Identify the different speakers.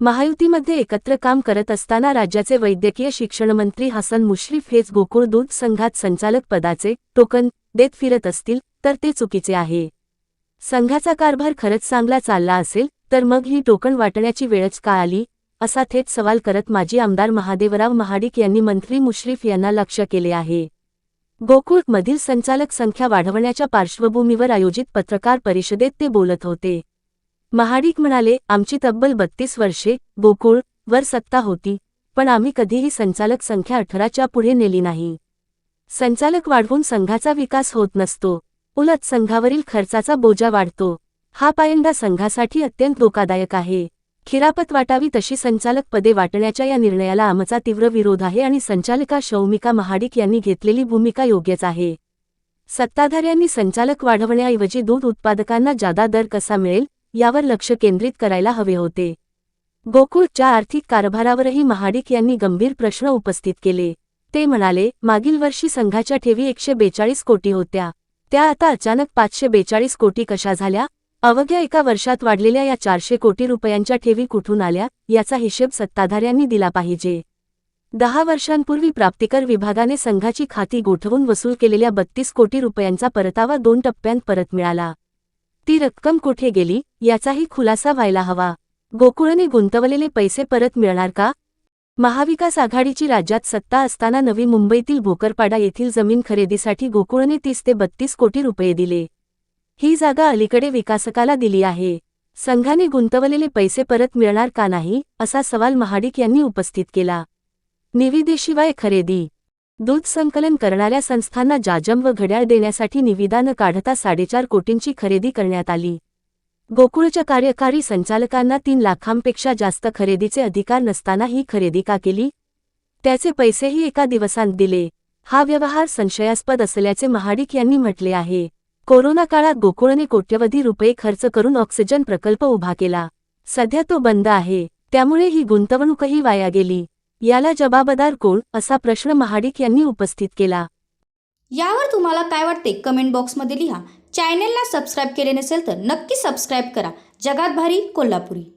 Speaker 1: महायुतीमध्ये एकत्र काम करत असताना राज्याचे वैद्यकीय शिक्षणमंत्री हसन मुश्रीफ हेच गोकुळ दूध संघात संचालक पदाचे टोकन देत फिरत असतील तर ते चुकीचे आहे. संघाचा कारभार खरंच चांगला चालला असेल तर मग ही टोकन वाटण्याची वेळच का आली? असा थेट सवाल करत माजी आमदार महादेवराव महाडिक यांनी मंत्री मुश्रीफ यांना लक्ष केले आहे. गोकुळमधील संचालक संख्या वाढवण्याच्या पार्श्वभूमीवर आयोजित पत्रकार परिषदेत ते बोलत होते. महाडिक म्हणाले आमची तब्बल बत्तीस वर्षे गोकुळ वर सत्ता होती पण आम्ही कधीही संचालक संख्या अठराच्या पुढे नेली नाही. संचालक वाढवून संघाचा विकास होत नसतो. उलट संघावरील खर्चाचा बोजा वाढतो. हा पायंडा संघासाठी अत्यंत धोकादायक आहे. खिरापत वाटावी तशी संचालक पदे वाटण्याच्या या निर्णयाला आमचा तीव्र विरोध आहे आणि संचालिका शौमिका महाडिक यांनी घेतलेली भूमिका योग्यच आहे. सत्ताधाऱ्यांनी संचालक वाढवण्याऐवजी दूध उत्पादकांना जादा दर कसा मिळेल? यावर लक्ष केंद्रित करायला हवे होते. गोकुळच्या आर्थिक कारभारावरही महाडिक यांनी गंभीर प्रश्न उपस्थित केले. ते म्हणाले मागील वर्षी संघाच्या ठेवी एकशे बेचाळीस कोटी होत्या. त्या आता अचानक पाचशे बेचाळीस कोटी कशा झाल्या? अवघ्या एका वर्षात वाढलेल्या या चारशे कोटी रुपयांच्या ठेवी कुठून आल्या? याचा हिशेब सत्ताधाऱ्यांनी दिला पाहिजे. दहा वर्षांपूर्वी प्राप्तिकर विभागाने संघाची खाती गोठवून वसूल केलेल्या बत्तीस कोटी रुपयांचा परतावा दोन टप्प्यांत परत मिळाला. ती रक्कम कुठे गेली? याचाही खुलासा व्हायला हवा. गोकुळने गुंतवलेले पैसे परत मिळणार का? महाविकास आघाडीची राज्यात सत्ता असताना नवी मुंबईतील भोकरपाडा येथील जमीन खरेदीसाठी गोकुळने तीस ते बत्तीस कोटी रुपये दिले. ही जागा अलीकडे विकासकाला दिली आहे. संघाने गुंतवलेले पैसे परत मिळणार का नाही? असा सवाल महाडिक यांनी उपस्थित केला. निविदेशिवाय खरेदी दूध संकलन करणाऱ्या संस्थांना जाजम व घड्याळ देण्यासाठी निविदा न काढता साडेचार कोटींची खरेदी करण्यात आली. गोकुळच्या कार्यकारी संचालकांना तीन लाखांपेक्षा जास्त खरेदीचे अधिकार नसताना ही खरेदी का केली? त्याचे पैसेही एका दिवसांत दिले. हा व्यवहार संशयास्पद असल्याचे महाडिक यांनी म्हटले आहे. कोरोना काळात गोकुळने कोट्यवधी रुपये खर्च करून ऑक्सिजन प्रकल्प उभा केला. सध्या तो बंद आहे. त्यामुळे ही गुंतवणूकही वाया गेली. याला जबाबदार कोण असा प्रश्न महाडिक यांनी उपस्थित केला.
Speaker 2: यावर तुम्हाला काय वाटते कमेंट बॉक्समध्ये लिहा. चॅनेलला सबस्क्राईब केले नसेल तर नक्की सबस्क्राईब करा. जगात भारी कोल्हापुरी.